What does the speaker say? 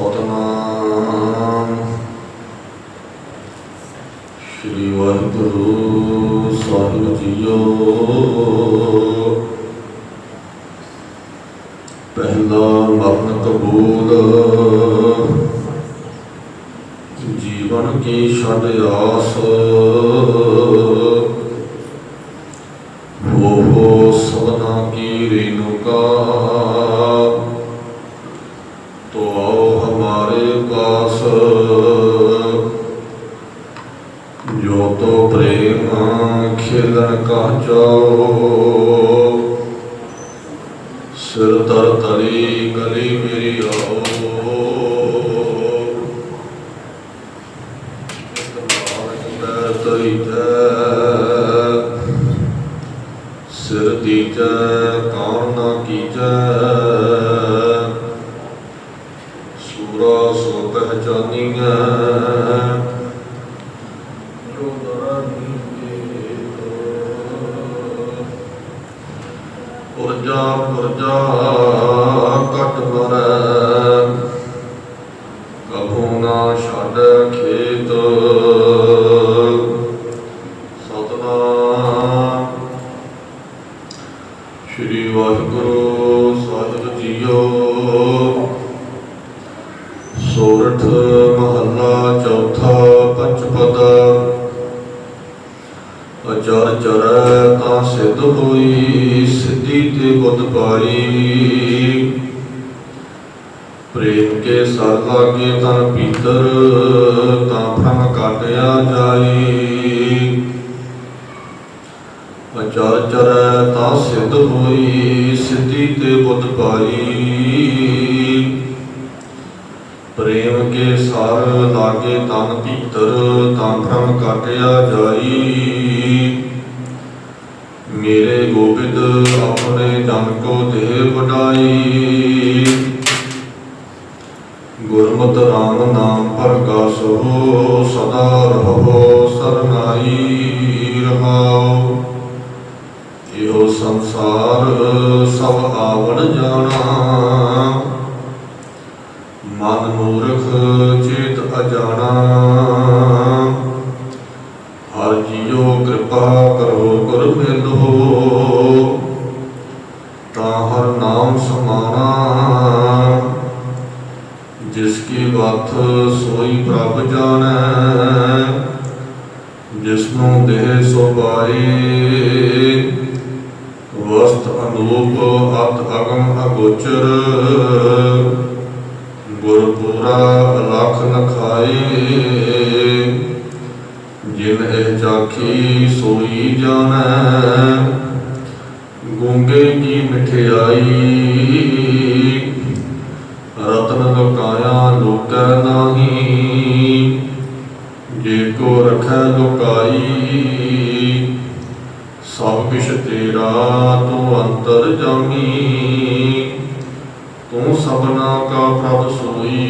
ਸਤਨਾਮ ਸ੍ਰੀ ਵਾਹਿਗੁਰੂ ਸਾਹਿਬ ਜੀਓ ਪਹਿਲਾ ਮਰਨ ਕਬੂਲ ਜੀਵਨ ਕੀ ਛੱਡ ਆਸ ਹੋ ਹੋ ਸਭਨਾ ਕੀ ਰੇਨੁਕਾ ਆਓ ਸਿਰ ਤਰ ਤਰੀ ਗਲੀ ਮੇਰੀ ਆਓ। ਤਰੀ ਸਿਰ ਦੀ ਤਾ ਕਾਣ ਨਾ ਕੀਜੈ। ਸੂਰਾ ਪੁਰਜਾ ਪੁਰਜਾ ਕਟ ਮਰੈ। ਕਭੂ ਨਾ ਛੱਡ ਖੇਤ। ਸਤਨਾਮ। ਸ੍ਰੀ ਵਾਹਿਗੁਰੂ ਸਾਹਿਬ ਜੀਓ। ਸੋਰਠ ਮਹੱਲਾ ਚੌਥਾ ਪੰਚਪਦ। ਅਚਰ ਚਰੈ ਸਿੱਧ ਹੋਈ ਸਿੱਧੀ ਤੇ ਬੁੱਧ ਪਾਈ ਪ੍ਰੇਮ ਕੇ ਸਰ ਲਾਗੇ ਤਨ ਪੀਤਰ, ਤਾਂ ਭ੍ਰਮ ਕਾਟਿਆ ਜਾਈ ਅਚਰ ਚਰੈ ਤਾਂ ਸਿੱਧ ਹੋਈ, ਸਿੱਧੀ ਤੇ ਬੁੱਧ ਪਾਈ ਪ੍ਰੇਮ ਕੇ ਸਾਰ ਲਾਗੇ ਤਨ ਭੀਤਰ ਤਾਂ ਭ੍ਰਮ ਕਾਟਿਆ ਜਾਈ ਮੇਰੇ ਗੋਬਿੰਦ ਆਪਣੇ ਜਨ ਕੋ ਦੇ ਵਡਾਈ ਗੁਰਮਤਿ ਰਾਮ ਨਾਮ ਪ੍ਰਗਾਸੋ ਸਦਾ ਰਹੋ ਸਰਨਾਈ ਰਹਾਓ ਇਹੋ ਸੰਸਾਰ ਸਭ ਆਵਣ ਜਾਣਾ। ਹਰ ਜੀਓ ਕਿਰਪਾ ਕਰੋ, ਗੁਰ ਮਿਲੋ। ਤਾਂ ਹਰ ਨਾਮ ਸਮਾਣਾ। ਜਿਸ ਕੀ ਬਾਤ ਸੋਈ ਪ੍ਰਭ ਜਾਣੈ, ਜਿਸ ਨੂੰ ਦੇਹ ਸੋ ਵਸਤ ਅਨੂਪ ਅਤ ਅਗਮ ਅਗੋਚਰ ਗੁਰਪੂਰਾ ਲਖ ਨਖਾਏ ਜਿਨ ਇਹ ਸੋਈ ਜਾਣੈ? ਗੂੰਗੇ ਕੀ ਮਠਿਆਈ? ਰਤਨ ਲੁਕਾਇਆ ਲੋਕੈ ਨਾਹੀ। ਜੇ ਕੋ ਰਖੈ ਲੁਕਾਈ, ਸਭ ਕਿਛ ਤੇਰਾ ਤੂੰ ਅੰਤਰ ਜਾਮੀ ਤੂੰ ਸਭਨਾ ਕਾ ਪ੍ਰਭ ਸੋਈ।